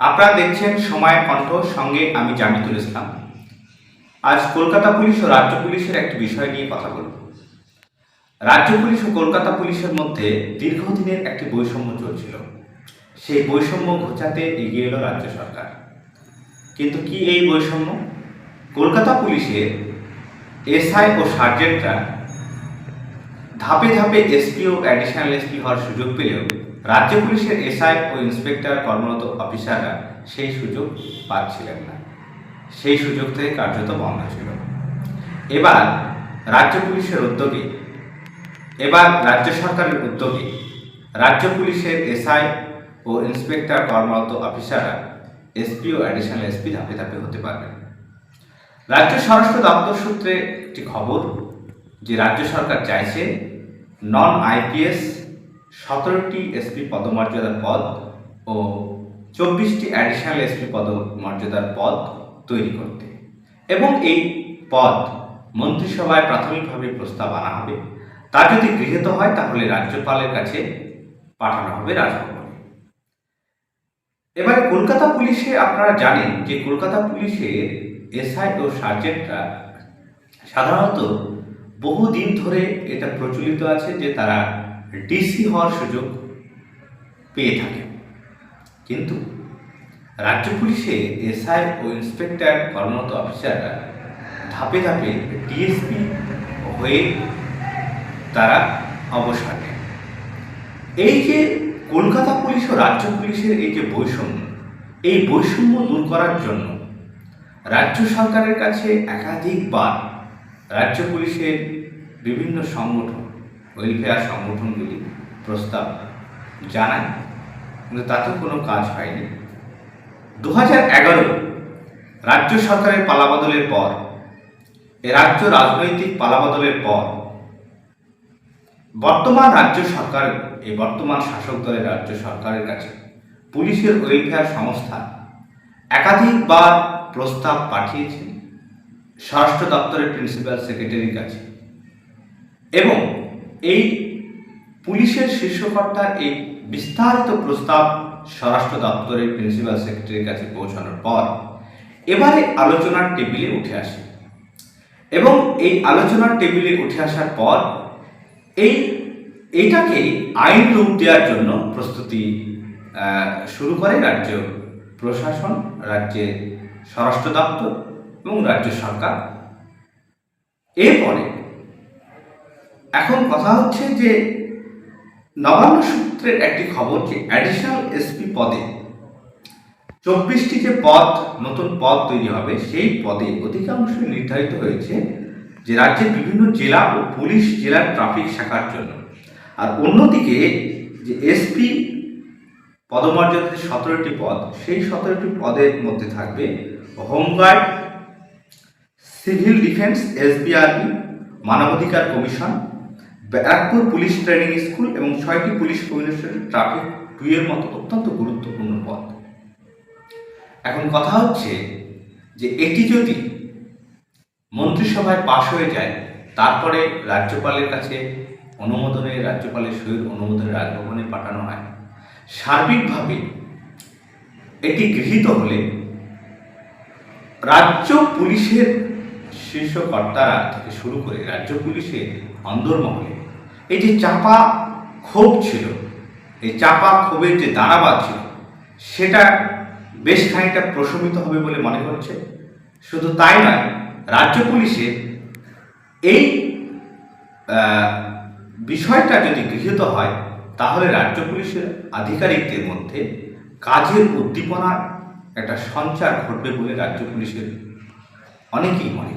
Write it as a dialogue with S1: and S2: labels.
S1: আপনারা দেখছেন সময়ের কণ্ঠ, সঙ্গে আমি জামিতুল ইসলাম। আজ কলকাতা পুলিশ ও রাজ্য পুলিশের একটি বিষয় নিয়ে কথা বলব। রাজ্য পুলিশ ও কলকাতা পুলিশের মধ্যে দীর্ঘদিনের একটি বৈষম্য চলছিল। সেই বৈষম্য ঘোচাতে এগিয়ে এলো রাজ্য সরকার। কিন্তু কি এই বৈষম্য? কলকাতা পুলিশের এসআই ও সার্জেন্টরা ধাপে ধাপে এসপি ও অ্যাডিশনাল এসপি হওয়ার সুযোগ পেলেও রাজ্য পুলিশের এসআই ও ইন্সপেক্টর কর্মরত অফিসাররা সেই সুযোগ পাচ্ছিলেন না। সেই সুযোগ থেকে কার্যত বন্ধ ছিল। এবার রাজ্য পুলিশের উদ্যোগে, এবার রাজ্য সরকারের উদ্যোগে রাজ্য পুলিশের এসআই ও ইন্সপেক্টর কর্মরত অফিসাররা এসপি ও অ্যাডিশনাল এসপি ধাপে ধাপে হতে পারবেন। রাজ্য স্বরাষ্ট্র দপ্তর সূত্রে একটি খবর যে রাজ্য সরকার চাইছে নন আইপিএস সতেরোটি এসপি পদমর্যাদার পদ ও চব্বিশটি অ্যাডিশনাল এসপি পদমর্যাদার পদ তৈরি করতে। এবং এই পদ মন্ত্রিসভায় প্রাথমিকভাবে প্রস্তাব আনা হবে। তা যদি গৃহীত হয়, তাহলে রাজ্যপালের কাছে পাঠানো হবে রাজভবনে। এবারে কলকাতা পুলিশে আপনারা জানেন যে কলকাতা পুলিশের এসআই ও সার্জেন্টরা সাধারণত বহুদিন ধরে এটা প্রচলিত আছে যে তারা ডিসি হওয়ার সুযোগ পেয়ে থাকে। কিন্তু রাজ্য পুলিশে এসআই ও ইন্সপেক্টর কর্মরত অফিসাররা ধাপে ধাপে ডিএসপি হয়ে তারা অবসর নেন। এই যে কলকাতা পুলিশ ও রাজ্য পুলিশের এই যে বৈষম্য, এই বৈষম্য দূর করার জন্য রাজ্য সরকারের কাছে একাধিকবার রাজ্য পুলিশের বিভিন্ন সংগঠন ওয়েলফেয়ার সংগঠনগুলি প্রস্তাব জানায়, কিন্তু তাতে কোনো কাজ হয়নি। দু এগারো রাজ্য সরকারের পালাবদলের পর, এ রাজ্য রাজনৈতিক পালাবদলের পর, বর্তমান রাজ্য সরকার, এই বর্তমান শাসক দলের রাজ্য সরকারের কাছে পুলিশের ওয়েলফেয়ার সংস্থা একাধিকবার প্রস্তাব পাঠিয়েছে স্বরাষ্ট্র দপ্তরের প্রিন্সিপাল সেক্রেটারির কাছে এবং এই পুলিশের শীর্ষকর্তার এই বিস্তারিত প্রস্তাব স্বরাষ্ট্র দপ্তরের প্রিন্সিপাল সেক্রেটারির কাছে পৌঁছানোর পর এবারে আলোচনার টেবিলে উঠে আসে। এবং এই আলোচনার টেবিলে উঠে আসার পর এই এইটাকে আইন রূপ দেওয়ার জন্য প্রস্তুতি শুরু করে রাজ্য প্রশাসন, রাজ্যের স্বরাষ্ট্র দপ্তর এবং রাজ্য সরকার। এরপরে এখন কথা হচ্ছে যে নবান্ন সূত্রের একটি খবর যে অ্যাডিশনাল এসপি পদে চব্বিশটি যে পদ, নতুন পদ তৈরি হবে, সেই পদে অধিকাংশ নির্ধারিত হয়েছে যে রাজ্যের বিভিন্ন জেলা ও পুলিশ জেলার ট্রাফিক শাখার জন্য। আর অন্যদিকে যে এসপি পদমর্যাদার সতেরোটি পদ, সেই সতেরোটি পদের মধ্যে থাকবে হোমগার্ড সিভিল ডিফেন্স এসবিআরবি মানবাধিকার commission Barrackpore police training school এবং ছয়টি পুলিশ কমিশনের ট্রাফিক টু এর মতো অত্যন্ত গুরুত্বপূর্ণ পদ এখন কথা হচ্ছে যে এটি যদি মন্ত্রিসভায় পাশ হয়ে যায়, তারপরে রাজ্যপালের কাছে অনুমোদনে, রাজ্যপালের সহিত অনুমোদনে রাজভবনে পাঠানো হয়, সার্বিকভাবে এটি গৃহীত হলে রাজ্য পুলিশের শীর্ষ কর্তারা থেকে শুরু করে রাজ্য পুলিশের অন্দরমহলে এই যে চাপা ক্ষোভ ছিল, এই চাপা ক্ষোভের যে দানাবাদ ছিল, সেটা বেশ খানিকটা প্রশমিত হবে বলে মনে হচ্ছে। শুধু তাই নয়, রাজ্য পুলিশের এই বিষয়টা যদি গৃহীত হয়, তাহলে রাজ্য পুলিশের আধিকারিকদের মধ্যে কাজের উদ্দীপনার একটা সঞ্চার ঘটবে বলে রাজ্য পুলিশের অনেকেই মনে